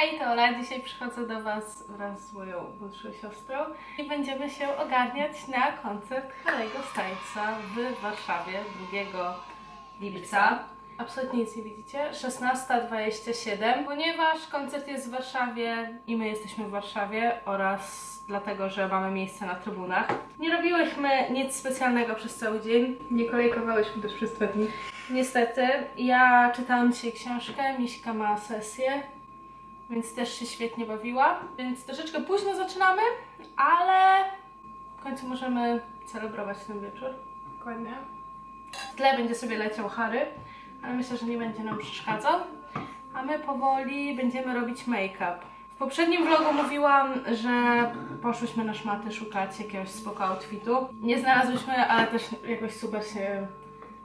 Hej, to Ola. Dzisiaj przychodzę do Was wraz z moją młodszą siostrą i będziemy się ogarniać na koncert Harry'ego Stylesa w Warszawie 2 lipca. Absolutnie nic nie widzicie. 16.27. Ponieważ koncert jest w Warszawie i my jesteśmy w Warszawie oraz dlatego, że mamy miejsce na trybunach. Nie robiłyśmy nic specjalnego przez cały dzień. Nie kolejkowałyśmy też przez dwa dni. Niestety, ja czytałam dzisiaj książkę, Miśka ma sesję, więc też się świetnie bawiła. Więc troszeczkę późno zaczynamy, ale w końcu możemy celebrować ten wieczór. Dokładnie. W tle będzie sobie leciał Harry, ale myślę, że nie będzie nam przeszkadzał. A my powoli będziemy robić make-up. W poprzednim vlogu mówiłam, że poszłyśmy na szmaty szukać jakiegoś spoko outfitu. Nie znalazłyśmy, ale też jakoś super się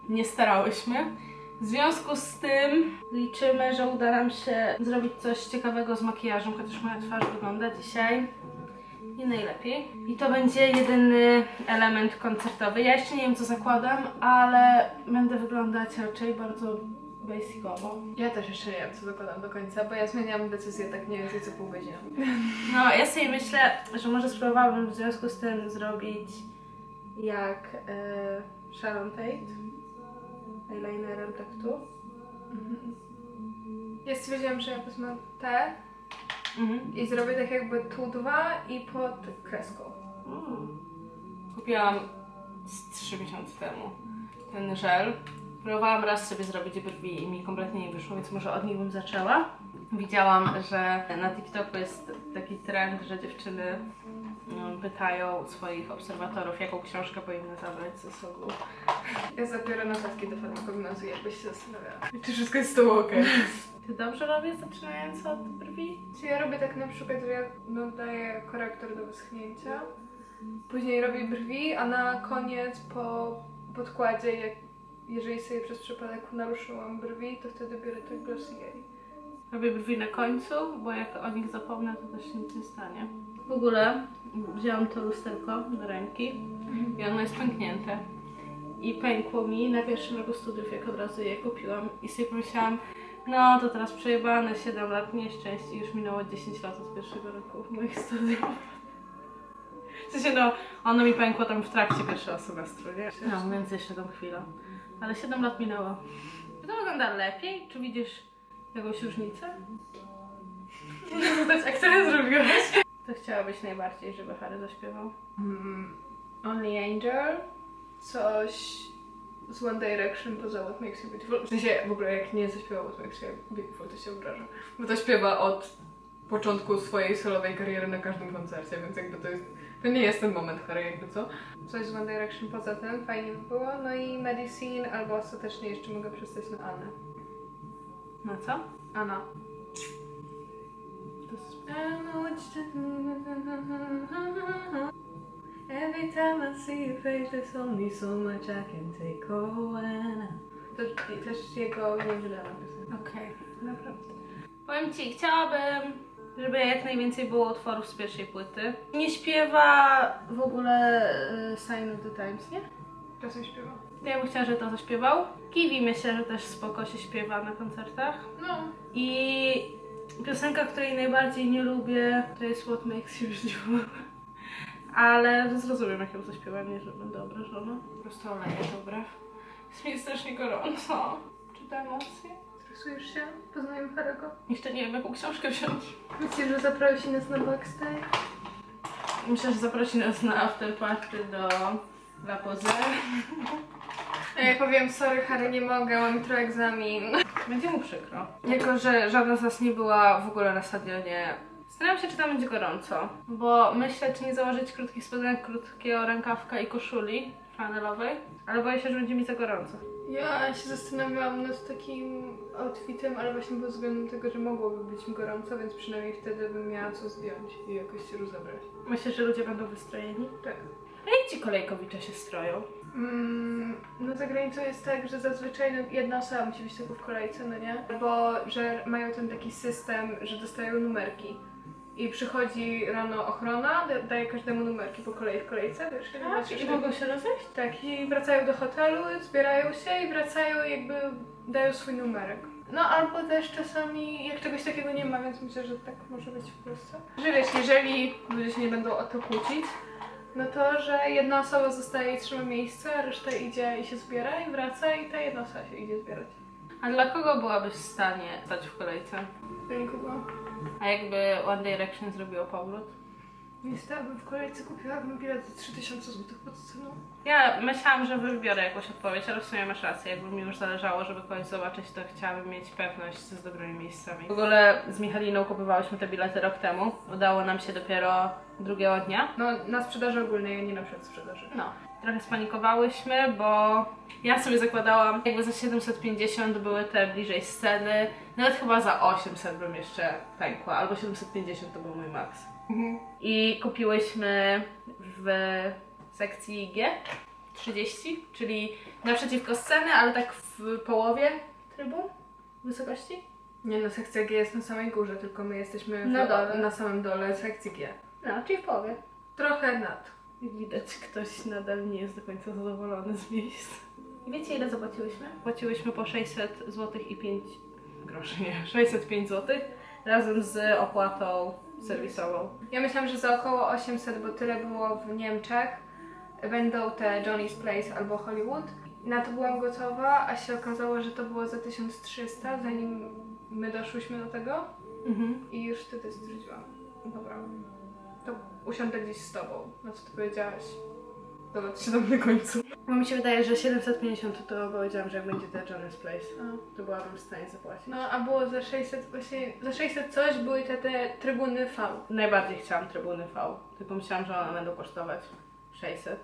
nie starałyśmy. W związku z tym liczymy, że uda nam się zrobić coś ciekawego z makijażem, chociaż moja twarz wygląda dzisiaj nie najlepiej. I to będzie jedyny element koncertowy. Ja jeszcze nie wiem, co zakładam, ale będę wyglądać raczej bardzo basicowo. Ja też jeszcze nie wiem, co zakładam do końca, bo ja zmieniam decyzję tak mniej więcej co pół godziny. No, ja sobie myślę, że może spróbowałabym w związku z tym zrobić jak e, Sharon Tate. Eyelinerem tak tu. Ja stwierdziłam, że ja wezmę te Mhm. i zrobię tak jakby tu dwa i pod kreską. Mm. Kupiłam z 3 miesiące temu ten żel. Próbowałam raz sobie zrobić brwi i mi kompletnie nie wyszło, więc może od nich bym zaczęła. Widziałam, że na TikToku jest taki trend, że dziewczyny pytają swoich obserwatorów, jaką książkę powinny zabrać ze sobą. Ja zabiorę notatki do farmakognozy, jakbyś się zastanawiała. Czy wszystko jest z tobą okej? Ty dobrze robię, zaczynając od brwi? Czy ja robię tak na przykład, że ja no, daję korektor do wyschnięcia, później robię brwi, a na koniec po podkładzie, jak, jeżeli sobie przez przypadek naruszyłam brwi, to wtedy biorę to Glossier. Robię brwi na końcu, bo jak o nich zapomnę, to też się nic nie stanie. W ogóle wzięłam to lusterko do ręki i ono jest pęknięte. I pękło mi na pierwszym roku studiów, jak od razu je kupiłam. I sobie pomyślałam, no to teraz przejebane 7 lat nieszczęść i już minęło 10 lat od pierwszego roku moich studiów. W sensie no, ono mi pękło tam w trakcie pierwszego semestru, nie? No, więc jeszcze tam chwila. Ale 7 lat minęło. Czy to wygląda lepiej? Czy widzisz jakąś różnicę? Muszę zapytać, a które zrobiłaś? To chciałabyś najbardziej, żeby Harry zaśpiewał? Mm, Only Angel, coś z One Direction poza What Makes You Beautiful. W sensie w ogóle jak nie zaśpiewa What Makes You Beautiful, to się obraża. Bo to śpiewa od początku swojej solowej kariery na każdym koncercie, więc jakby to jest... To nie jest ten moment Harry, jakby co? Coś z One Direction poza tym, fajnie by było. No i Medicine, albo ostatecznie jeszcze mogę przestać na Anę. Na co? Anna. I know what you Every time I see your face, there's only so much I can take. Oh. To też jego niewydana piosenka. Okej, naprawdę. Powiem Ci, chciałabym, żeby jak najwięcej było utworów z pierwszej płyty. Nie śpiewa w ogóle y, Sign of the Times, nie? Czasem śpiewa. Ja bym chciała, żeby to zaśpiewał. Kiwi myślę, że też spoko się śpiewa na koncertach. No. I piosenka, której najbardziej nie lubię, to jest What Makes You Beautiful. Ale zrozumiem, jak ją zaśpiewam, nie, że będę obrażona. Po prostu oleję, dobra. Jest mi strasznie gorąco. Czy te emocje? Stresujesz się? Poznajemy Harego. Jeszcze nie wiem, jaką książkę wziąć. Myślisz, że zaprosi nas na backstage? Myślę, że zaprosi nas na afterparty do La Pose. Ja powiem, sorry Harry, nie mogę, mam jutro egzamin. Będzie mu przykro. Jako, że żadna z nas nie była w ogóle na stadionie, zastanawiam się, czy tam będzie gorąco. Bo myślę, czy nie założyć krótkich spodenek, krótkiego rękawka i koszuli flanelowej, ale boję się, że będzie mi za gorąco. Ja się zastanawiałam nad takim outfitem, ale właśnie pod względem tego, że mogłoby być mi gorąco, więc przynajmniej wtedy bym miała co zdjąć i jakoś się rozebrać. Myślę, że ludzie będą wystrojeni. Tak. A jak ci kolejkowicze się stroją? Mm, no za granicą jest tak, że zazwyczaj no, jedna osoba musi być tylko w kolejce, no nie? Albo, że mają ten taki system, że dostają numerki. I przychodzi rano ochrona, da- daje każdemu numerki po kolei w kolejce, wiesz? dwa, trzy, I mogą się rozejść? Tak, i wracają do hotelu, zbierają się i wracają jakby dają swój numerek. No albo też czasami, jak czegoś takiego nie ma, więc myślę, że tak może być w Polsce. Że wiesz, jeżeli ludzie się nie będą o to kłócić, no to, że jedna osoba zostaje i trzyma miejsce, a reszta idzie i się zbiera i wraca i ta jedna osoba się idzie zbierać. A dla kogo byłabyś w stanie stać w kolejce? Do nikogo. A jakby One Direction zrobiło powrót? Nie stałabym w kolejce, kupiłabym bilet za 3000 zł pod ceną. Ja myślałam, że wybiorę jakąś odpowiedź, ale w sumie masz rację. Jakby mi już zależało, żeby kogoś zobaczyć, to chciałabym mieć pewność z dobrymi miejscami. W ogóle z Michaliną kupowałyśmy te bilety rok temu. Udało nam się dopiero drugiego dnia. No, na sprzedaży ogólnej, a nie na przedsprzedaży. No, trochę spanikowałyśmy, bo ja sobie zakładałam, jakby za 750 były te bliżej sceny, nawet chyba za 800 bym jeszcze pękła, albo 750 to był mój maks. Mhm. I kupiłyśmy w sekcji G 30, czyli naprzeciwko sceny, ale tak w połowie trybun wysokości. Nie no, sekcja G jest na samej górze, tylko my jesteśmy w, Na dole. na samym dole sekcji G. No, czyli w połowie. Trochę nad. Jak widać, ktoś nadal nie jest do końca zadowolony z miejsc. I wiecie, ile zapłaciłyśmy? Płaciłyśmy po 600 zł i 5 groszy, nie, 605 zł razem z opłatą serwisową. Ja myślałam, że za około 800, bo tyle było w Niemczech. Będą te Johnny's Place albo Hollywood. Na to byłam gotowa, a się okazało, że to było za 1300, zanim my doszłyśmy do tego. Mhm. I już wtedy stwierdziłam, dobra, to usiądę gdzieś z tobą. No co ty powiedziałaś? Dobra, to się tam na końcu. Bo mi się wydaje, że 750 to powiedziałam, że jak będzie The Jonas Place, A. to byłabym w stanie zapłacić. No, a było za 600, właśnie za 600 coś były te, te trybuny V. Najbardziej chciałam trybuny V, tylko myślałam, że one będą kosztować 600,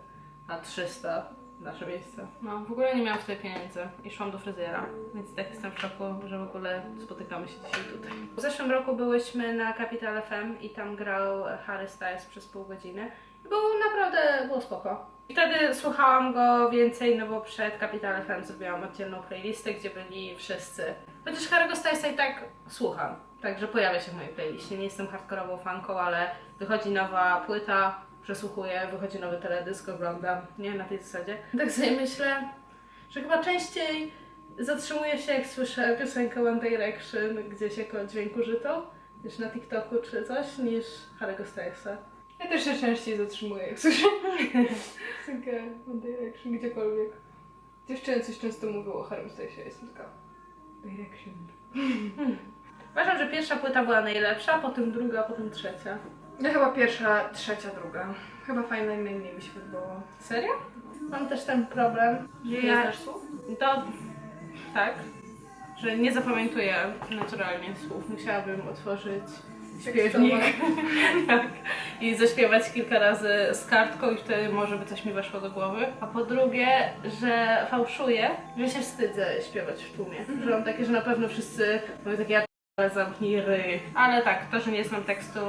a 300 nasze miejsce. No, w ogóle nie miałam wtedy pieniędzy i szłam do fryzjera, więc tak jestem w szoku, że w ogóle spotykamy się dzisiaj tutaj. W zeszłym roku byłyśmy na Capital FM i tam grał Harry Styles przez pół godziny. I Było naprawdę, było spoko. I wtedy słuchałam go więcej, no bo przed Capital FM zrobiłam oddzielną playlistę, gdzie byli wszyscy. Chociaż Harry'ego Stylesa i tak słucham, także pojawia się w mojej playliście. Nie jestem hardkorową fanką, ale wychodzi nowa płyta, przesłuchuję, wychodzi nowy teledysk, oglądam, nie? Na tej zasadzie. Tak sobie myślę, że chyba częściej zatrzymuję się, jak słyszę piosenkę One Direction gdzieś jako dźwięk użytą, wiesz, na TikToku czy coś, niż Harry'ego Stylesa. Ja też się częściej zatrzymuję, jak słyszę piosenkę One Direction gdziekolwiek. Dziewczyny coś często mówią o Harrym Stylesie, jestem taka Direction. Uważam, że pierwsza płyta była najlepsza, potem druga, potem trzecia. Ja chyba pierwsza, trzecia, druga. Chyba fajna i najmniej mi się podobało. Serio? Mam też ten problem, że Nie ja... znasz słów? To tak, że nie zapamiętuję naturalnie słów. Musiałabym otworzyć śpiewnik tak, i zaśpiewać kilka razy z kartką i wtedy może by coś mi weszło do głowy. A po drugie, że fałszuję, że się wstydzę śpiewać w tłumie. Że mam takie, że na pewno wszyscy mówią takie ja p***le, zamknij ryj. Ale tak, to, że nie znam tekstu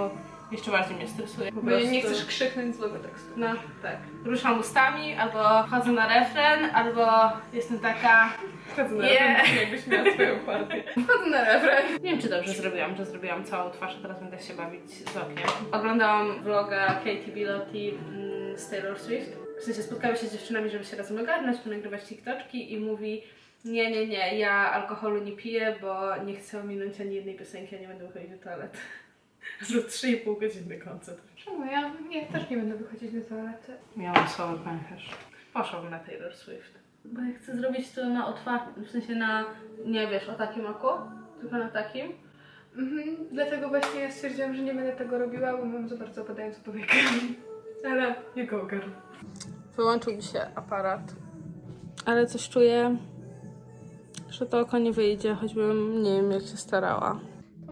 jeszcze bardziej mnie stresuje. Po Bo nie prostu- chcesz krzyknąć złego tekstu. no, tak. Ruszam ustami, albo wchodzę na refren, albo jestem taka... Wchodzę na Nie. refren, jakbyś miała swoją partię. Wchodzę na refren. Nie wiem, czy dobrze zrobiłam, że zrobiłam całą twarz, a teraz będę się bawić z okiem. Oglądałam vloga Katie Bilotti mm, z Taylor Swift. W sensie spotkały się z dziewczynami, żeby się razem ogarnąć, nagrywać TikToczki i mówi nie, nie, nie, ja alkoholu nie piję, bo nie chcę ominąć ani jednej piosenki, a nie będę wychodzić do toalety. Za 3,5 godziny koncert. Czemu? Ja, ja też nie będę wychodzić do toalety. Miałam słaby pęcherz. Poszłam na Taylor Swift. Bo ja chcę zrobić to na otwartym, w sensie na, nie wiesz, o takim oku, tylko na takim. Mhm, dlatego właśnie stwierdziłam, że nie będę tego robiła, bo mam za bardzo opadające powiekami. Ale nie go ogarnę. Wyłączył mi się aparat. Ale coś czuję, że to oko nie wyjdzie, choćbym nie wiem jak się starała.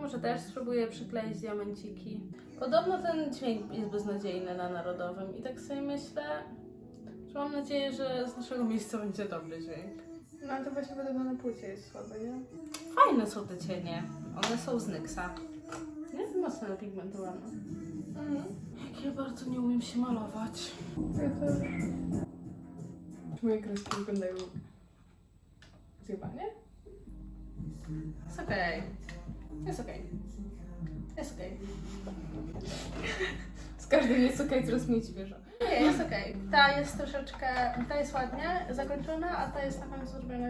Może też spróbuję przykleić diamenciki. Podobno ten dźwięk jest beznadziejny na Narodowym i tak sobie myślę, że mam nadzieję, że z naszego miejsca będzie dobry dźwięk. No ale to właśnie podobno na płycie jest słabe, nie? Fajne są te cienie. One są z Nyxa. Nie? Mocno napigmentowane. Mhm. Jak ja bardzo nie umiem się malować. Ja też. Moje kreski wyglądają zjebanie? Jest okej. Jest okej. Jest okej. Z każdym jest okej, coraz mniej ci wierzę. Nie, jest okej. Ta jest troszeczkę, ta jest ładnie zakończona, a ta jest na końcu zrobiona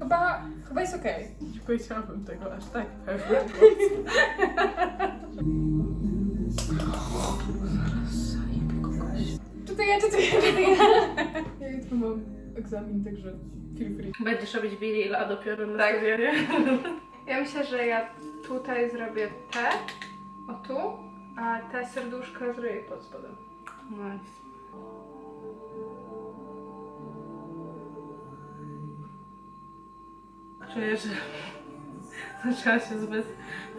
Chyba, chyba jest okej. Nie powiedziałabym tego aż tak pewnie. Czytaj ja, czytaj ja, czytaj ja. Ja jutro mam egzamin, także feel free. Będziesz robić Billy a dopiero na Tak. stadionie. Ja myślę, że ja tutaj zrobię te, o tu, a te serduszka zrobię pod spodem. Nice. Czuję, że zaczęła się zbyt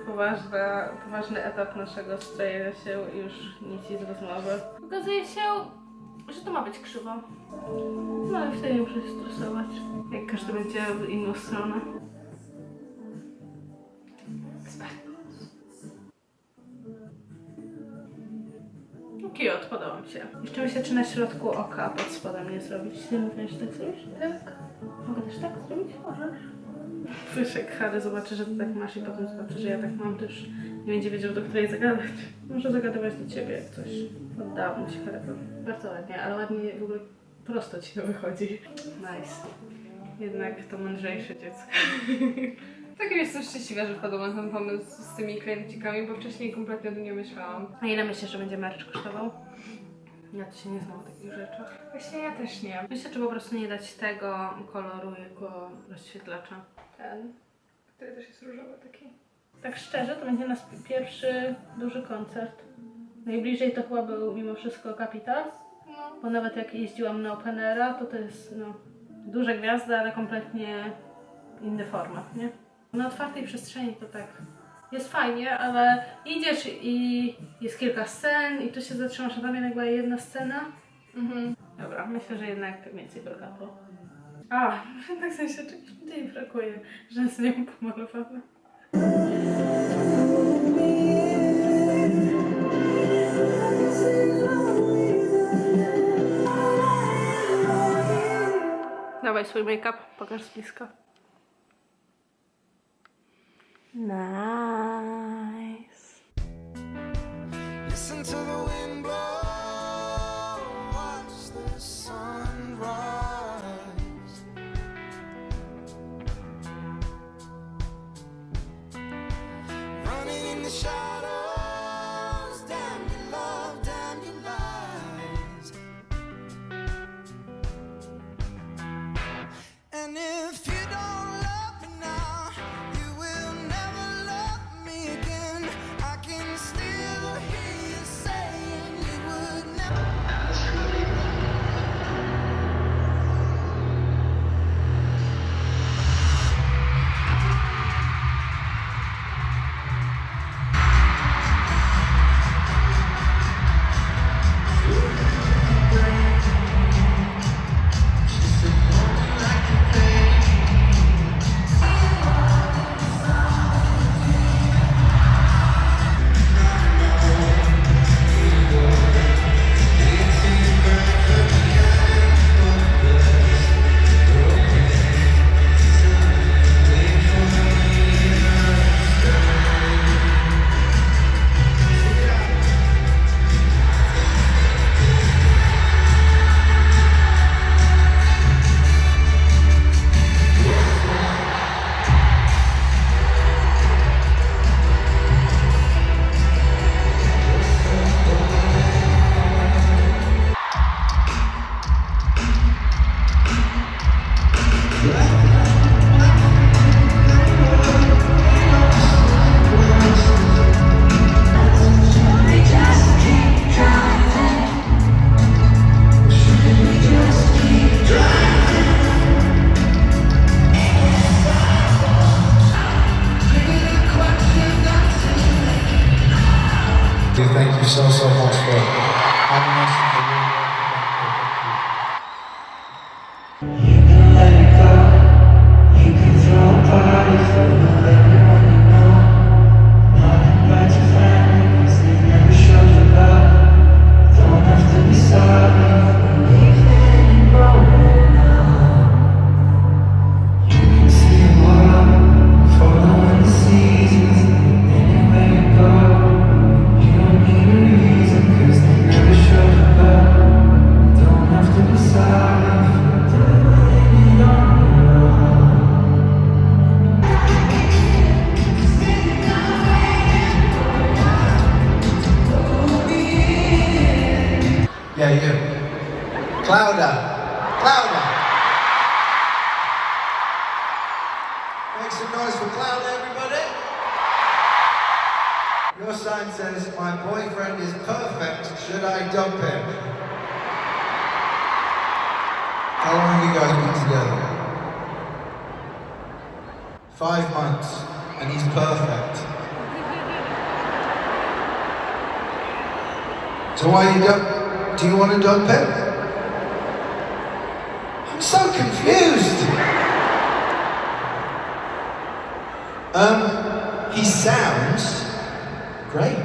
poważna, poważny etap naszego strojenia się i już nic z rozmowy. Okazuje się, że to ma być krzywo. No ale wtedy nie muszę się stresować. Jak każdy będzie w inną stronę. Kiot, podoba mi się. Jeszcze myślę, czy na środku oka pod spodem nie zrobić. Ty mówisz, że tak zrobisz? Tak. Mogę też tak zrobić? Możesz. Wiesz, jak Harry zobaczy, że ty tak masz i potem zobaczy, że ja tak mam, to już nie będzie wiedział, do której zagadać. Może zagadywać do ciebie, jak coś. Oddałam ci Harry. Bardzo ładnie, ale ładnie w ogóle prosto ci to wychodzi. Nice. Jednak to mądrzejsze dziecko. Takim jestem szczęśliwa, że wpadłam na ten pomysł z tymi klejnocikami, bo wcześniej kompletnie o tym nie myślałam. A ile myślisz, że będzie merch kosztował? Ja to się nie znam o takich rzeczach. Właśnie ja też nie. Myślę, czy po prostu nie dać tego koloru jako rozświetlacza. Ten, który też jest różowy taki. Tak szczerze, to będzie nasz pierwszy duży koncert. Najbliżej to chyba był mimo wszystko Capital, No. bo nawet jak jeździłam na Openera, to to jest no, duże gwiazdy, ale kompletnie inny format, nie? Na otwartej przestrzeni to tak jest fajnie, ale idziesz i jest kilka scen i tu się zatrzymasz, a tam jednak była jedna scena. Mhm. Dobra, myślę, że jednak więcej brokatu. A, tak w sensie czegoś tutaj brakuje, że z nią pomalowane. Dawaj swój make-up, pokaż z bliska. Nice. So why you don't, do you want to dump it? I'm so confused. Um, he sounds great.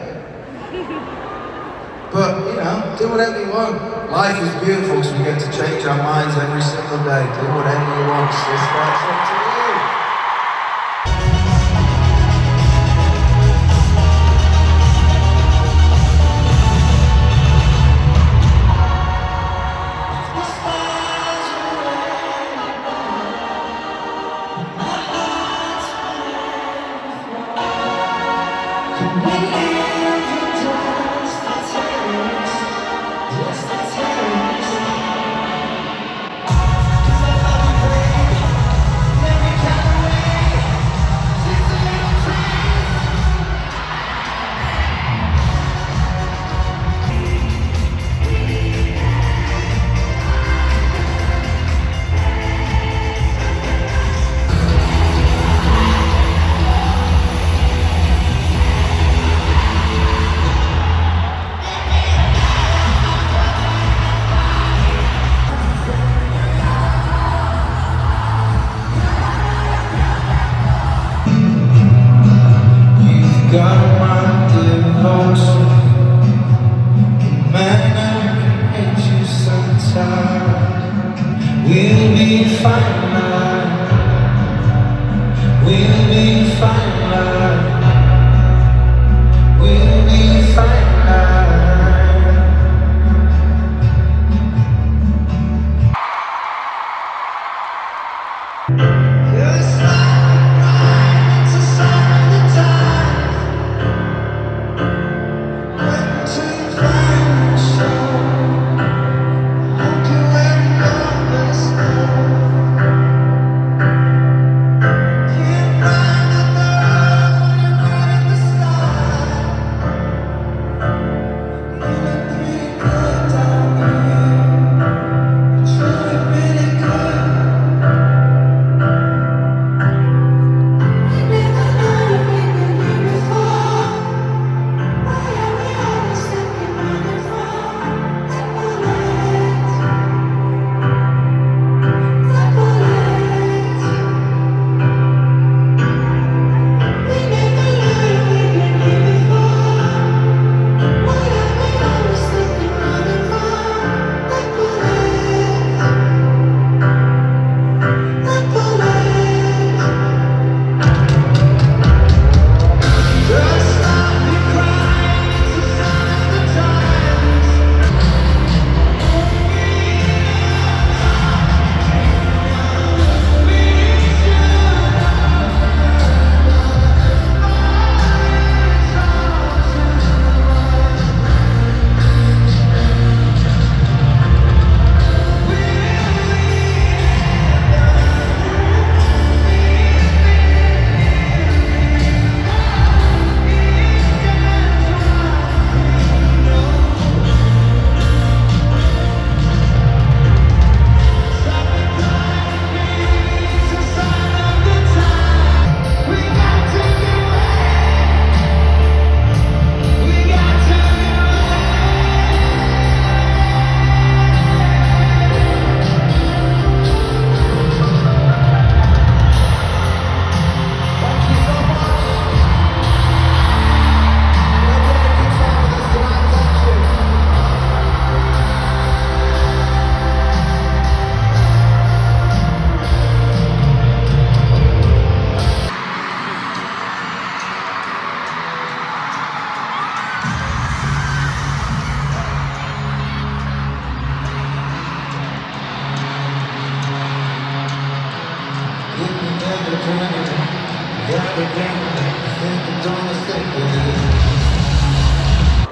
But, you know, do whatever you want. Life is beautiful, so we get to change our minds every single day. Do whatever you want. That's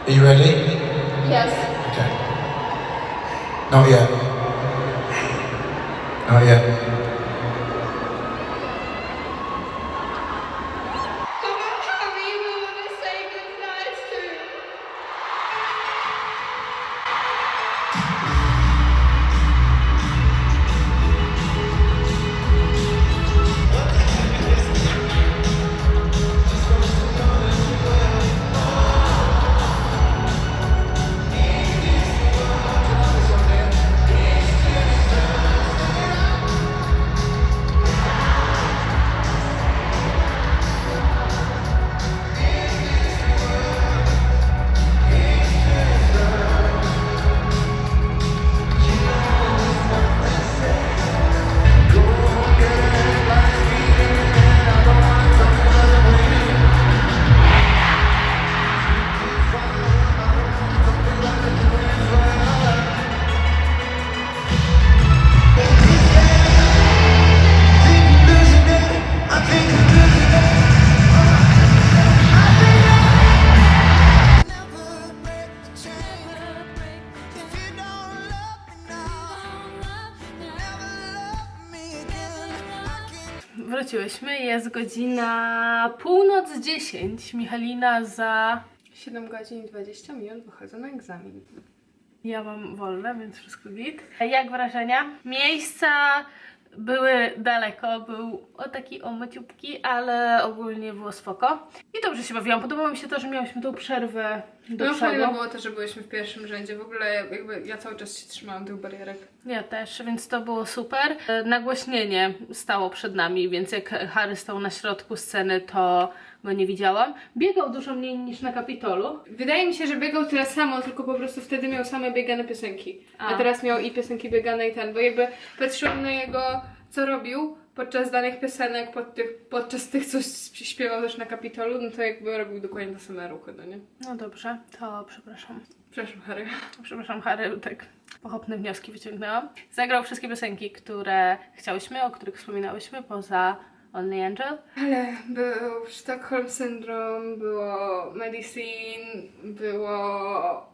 Are you ready? Yes. Okay. Not yet. Not yet. Wróciłyśmy, jest godzina północ 10. Michalina za... 7 godzin i 20 minut wychodzę na egzamin. Ja mam wolne, więc wszystko git. Jak wrażenia? Miejsca były daleko, był o taki o maciupki, ale ogólnie było spoko. I dobrze się bawiłam. Podobało mi się to, że miałyśmy tą przerwę do No przodu. fajne było to, że byliśmy w pierwszym rzędzie. W ogóle jakby ja cały czas się trzymałam tych barierek. Ja też, więc to było super. E, Nagłośnienie stało przed nami, więc jak Harry stał na środku sceny, to go nie widziałam. Biegał dużo mniej niż na Kapitolu. Wydaje mi się, że biegał tyle samo, tylko po prostu wtedy miał same biegane piosenki. A, A. teraz miał i piosenki biegane i ten, bo jakby patrzyłam na jego, co robił podczas danych piosenek, pod tych, podczas tych, co śpiewał też na Kapitolu, no to jakby robił dokładnie te same ruchy, no nie? No dobrze, to przepraszam. Przepraszam, Harry. Przepraszam, Harry, tak pochopne wnioski wyciągnęłam. Zagrał wszystkie piosenki, które chciałyśmy, o których wspominałyśmy, poza Ale był Stockholm Syndrome, było Medicine, było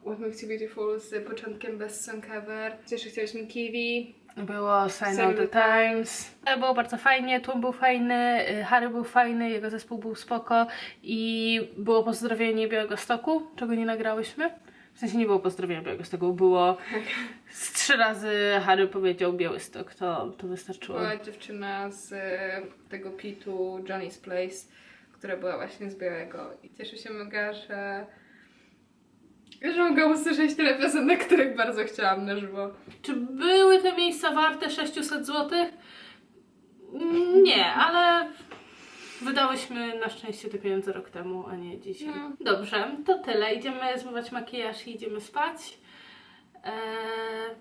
What Makes You Beautiful z początkiem Best Song Ever. Jeszcze chcieliśmy Kiwi. Było Sign of the Times. Ale Było bardzo fajnie, tłum był fajny, y, Harry był fajny, jego zespół był spoko i było pozdrowienie Białego Stoku, czego nie nagrałyśmy. W sensie nie było pozdrowienia Białego Stoku, było z trzy razy Harry powiedział Białystok, to, to wystarczyło. Była dziewczyna z e, tego pitu Johnny's Place, która była właśnie z Białego. I cieszę się mega, że, że mogę usłyszeć tyle piosenek, których bardzo chciałam na żywo. Czy były te miejsca warte 600 zł? Nie, ale wydałyśmy na szczęście te pieniądze rok temu, a nie dzisiaj. No. Dobrze, to tyle. Idziemy zmywać makijaż i idziemy spać. Eee,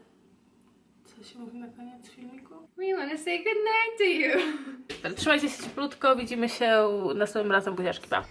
co się mówi na koniec filmiku? We wanna say goodnight to you. Trzymajcie się cieplutko, widzimy się następnym razem, buziaczki, pa!